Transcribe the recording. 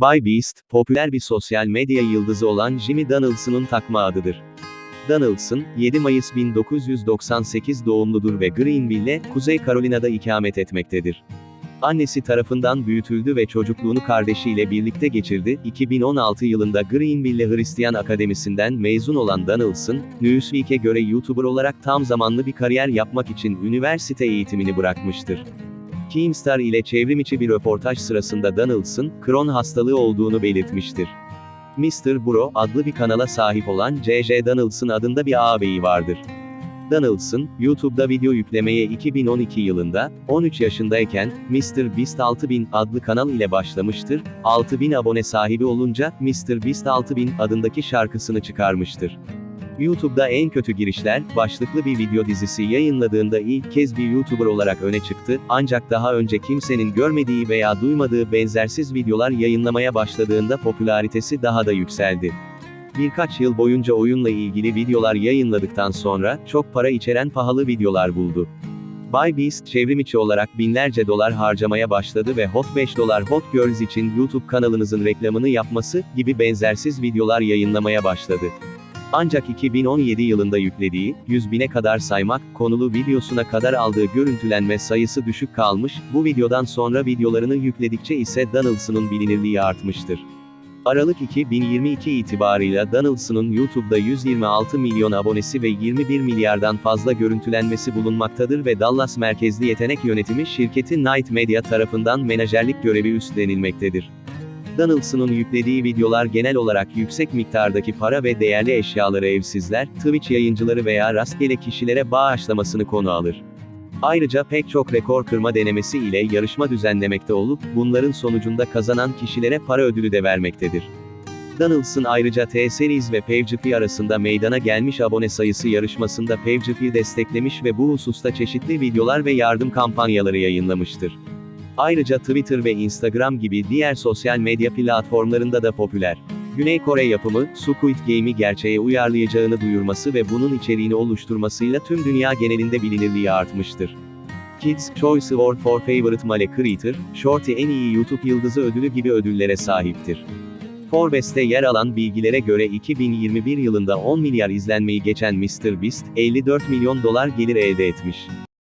Bay Beast, popüler bir sosyal medya yıldızı olan Jimmy Donaldson'un takma adıdır. Donaldson, 7 Mayıs 1998 doğumludur ve Greenville, Kuzey Carolina'da ikamet etmektedir. Annesi tarafından büyütüldü ve çocukluğunu kardeşiyle birlikte geçirdi. 2016 yılında Greenville Hristiyan Akademisi'nden mezun olan Donaldson, Newsweek'e göre YouTuber olarak tam zamanlı bir kariyer yapmak için üniversite eğitimini bırakmıştır. Keemstar ile çevrimiçi bir röportaj sırasında Donaldson, Crohn hastalığı olduğunu belirtmiştir. Mr. Bro adlı bir kanala sahip olan J.J. Donaldson adında bir ağabeyi vardır. Donaldson, YouTube'da video yüklemeye 2012 yılında, 13 yaşındayken, Mr. Beast 6000 adlı kanal ile başlamıştır, 6000 abone sahibi olunca, Mr. Beast 6000 adındaki şarkısını çıkarmıştır. YouTube'da en kötü girişler, başlıklı bir video dizisi yayınladığında ilk kez bir YouTuber olarak öne çıktı, ancak daha önce kimsenin görmediği veya duymadığı benzersiz videolar yayınlamaya başladığında popülaritesi daha da yükseldi. Birkaç yıl boyunca oyunla ilgili videolar yayınladıktan sonra, çok para içeren pahalı videolar buldu. Bay Beast, çevrimiçi olarak binlerce dolar harcamaya başladı ve Hot 5 dolar Hot Girls için YouTube kanalınızın reklamını yapması, gibi benzersiz videolar yayınlamaya başladı. Ancak 2017 yılında yüklediği, 100 bine kadar saymak, konulu videosuna kadar aldığı görüntülenme sayısı düşük kalmış, bu videodan sonra videolarını yükledikçe ise Donaldson'un bilinirliği artmıştır. Aralık 2022 itibarıyla Donaldson'un YouTube'da 126 milyon abonesi ve 21 milyardan fazla görüntülenmesi bulunmaktadır ve Dallas merkezli yetenek yönetimi şirketi Night Media tarafından menajerlik görevi üstlenilmektedir. Donaldson'un yüklediği videolar genel olarak yüksek miktardaki para ve değerli eşyaları evsizler, Twitch yayıncıları veya rastgele kişilere bağışlamasını konu alır. Ayrıca pek çok rekor kırma denemesi ile yarışma düzenlemekte olup, bunların sonucunda kazanan kişilere para ödülü de vermektedir. Donaldson ayrıca T-Series ve PewDiePie arasında meydana gelmiş abone sayısı yarışmasında PewDiePie desteklemiş ve bu hususta çeşitli videolar ve yardım kampanyaları yayınlamıştır. Ayrıca Twitter ve Instagram gibi diğer sosyal medya platformlarında da popüler. Güney Kore yapımı, Squid Game'i gerçeğe uyarlayacağını duyurması ve bunun içeriğini oluşturmasıyla tüm dünya genelinde bilinirliği artmıştır. Kids Choice Award for Favorite Male Creator, Shorty en iyi YouTube yıldızı ödülü gibi ödüllere sahiptir. Forbes'te yer alan bilgilere göre 2021 yılında 10 milyar izlenmeyi geçen Mr. Beast, 54 milyon dolar gelir elde etmiş.